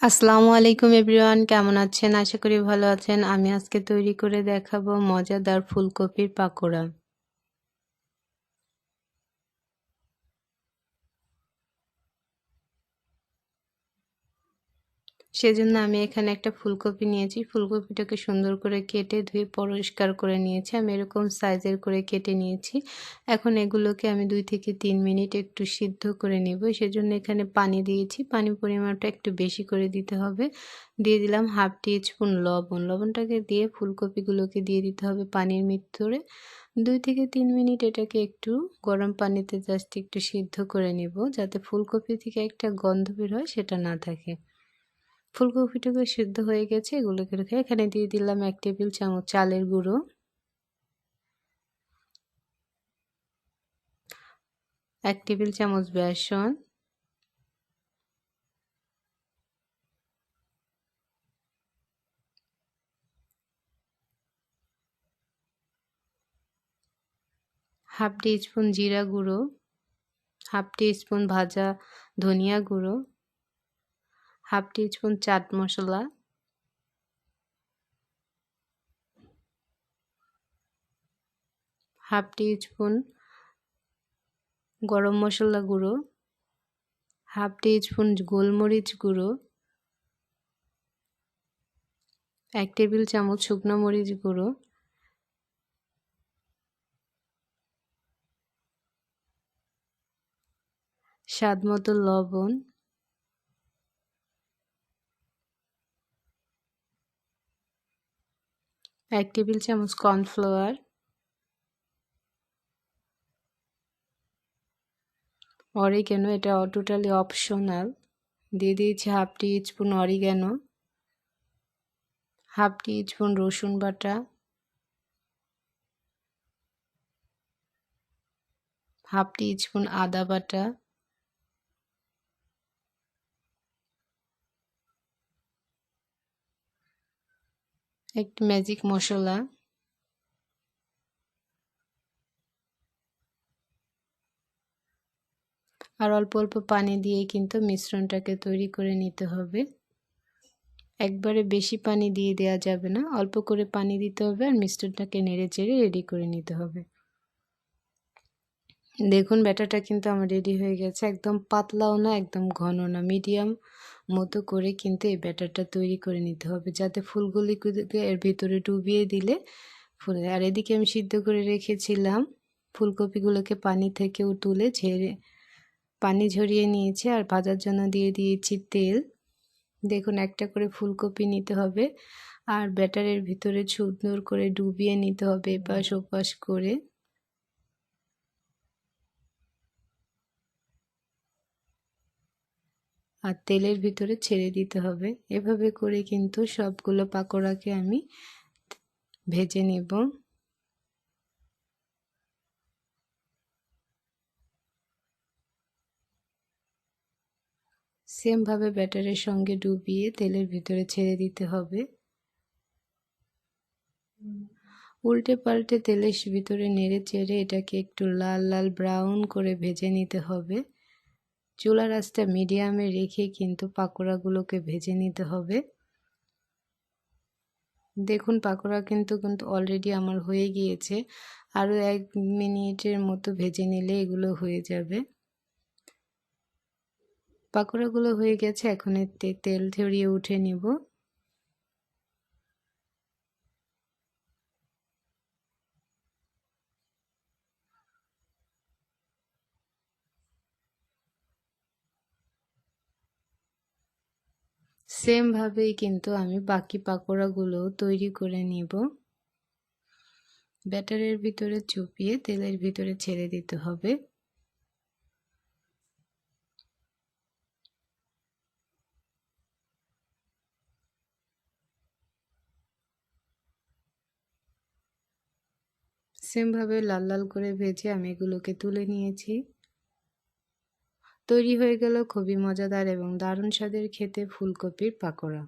আসসালামু আলাইকুম এভরিওয়ান, কেমন আছেন? আশা করি ভালো আছেন। আমি আজকে তৈরি করে দেখাবো মজাদার ফুলকপির পাকোড়া। সেজন্য আমি এখানে একটা ফুলকপি নিয়েছি। ফুলকপিটাকে সুন্দর করে কেটে ধুয়ে পরিষ্কার করে নিয়েছি। আমি এরকম সাইজের করে কেটে নিয়েছি। এখন এগুলোকে আমি দুই থেকে তিন মিনিট একটু সিদ্ধ করে নেব। সেজন্য এখানে পানি দিয়েছি। পানি পরিমাণটা একটু বেশি করে দিতে হবে। দিয়ে দিলাম হাফ টি স্পুন লবণ। লবণটাকে দিয়ে ফুলকপিগুলোকে দিয়ে দিতে হবে পানির ভিতরে দুই থেকে তিন মিনিট এটাকে একটু গরম পানিতে জাস্ট একটু সিদ্ধ করে নেব যাতে ফুলকপি থেকে একটা গন্ধ বের হয় সেটা না থাকে। ফুলকপিটুকু সিদ্ধ হয়ে গেছে, এগুলোকে রেখে এখানে দিয়ে দিলাম এক টেবিল চামচ চালের গুঁড়ো। এক টেবিল চামচ বেসন। হাফ টি স্পুন জিরা গুঁড়ো, হাফ টি স্পুন ভাজা ধনিয়া গুঁড়ো। Half spoon chaat masala. Half spoon garam masala গুঁড়ো। হাফ স্পুন গোলমরিচ গুঁড়ো। এক টেবিল চামচ শুকনো মরিচ গুঁড়ো। স্বাদ মতো লবণ। এক টেবিল চামচ কর্নফ্লাওয়ার, অরিগ্যানো, এটা টোটালি অপশনাল, দিয়ে দিয়েছি half teaspoon oregano, half teaspoon রসুন বাটা, হাফ টি স্পুন আদা বাটা একটি ম্যাজিক মশলা। আর অল্প অল্প পানি দিয়ে কিন্তু মিশ্রণটাকে তৈরি করে নিতে হবে। একবারে বেশি পানি দিয়ে দেওয়া যাবে না, অল্প করে পানি দিতে হবে আর মিশ্রণটাকে নেড়ে চেড়ে রেডি করে নিতে হবে। দেখুন, ব্যাটারটা কিন্তু আমার রেডি হয়ে গেছে। একদম পাতলাও না, একদম ঘন না। মিডিয়াম মতো করে কিন্তু এই ব্যাটারটা তৈরি করে নিতে হবে, যাতে ফুলগুলিকে এর ভিতরে ডুবিয়ে দিলে ফুলে। আর এদিকে আমি সিদ্ধ করে রেখেছিলাম ফুলকপিগুলোকে পানি থেকেও তুলে ঝেড়ে, পানি ঝরিয়ে নিয়েছি আর ভাজার জন্য দিয়ে দিয়েছি তেল। দেখুন, একটা করে ফুলকপি নিতে হবে আর ব্যাটারের ভিতরে সুন্দর করে ডুবিয়ে নিতে হবে এপাশ ওপাশ করে। আর তেলের ভিতরে ছেড়ে দিতে হবে। এভাবে করে কিন্তু সবগুলো পাকোড়াকে আমি ভেজে নেব। সেমভাবে ব্যাটারের সঙ্গে ডুবিয়ে তেলের ভিতরে ছেড়ে দিতে হবে। উল্টে পাল্টে তেলের ভিতরে নেড়ে চেড়ে এটাকে একটু লাল লাল ব্রাউন করে ভেজে নিতে হবে। চুলা আঁচটা মিডিয়ামে রেখে কিন্তু পাকোড়াগুলোকে ভেজে নিতে হবে। দেখুন, পাকোড়া কিন্তু কিন্তু অলরেডি আমার হয়ে গিয়েছে। আরও এক মিনিটের মতো ভেজে নিলে এগুলো হয়ে যাবে। পাকোড়াগুলো হয়ে গেছে, এখন তেল ঝরিয়ে উঠে নিব। সেমভাবেই কিন্তু আমি বাকি পাকোড়াগুলো তৈরি করে নিব। ব্যাটারের ভিতরে চুপিয়ে তেলের ভিতরে ছেড়ে দিতে হবে। সেমভাবে লাল লাল করে ভেজে আমি এগুলোকে তুলে নিয়েছি। তৈরি হয়ে গেল খুবই মজাদার এবং দারুণ স্বাদের খেতে ফুলকপির পাকোড়া।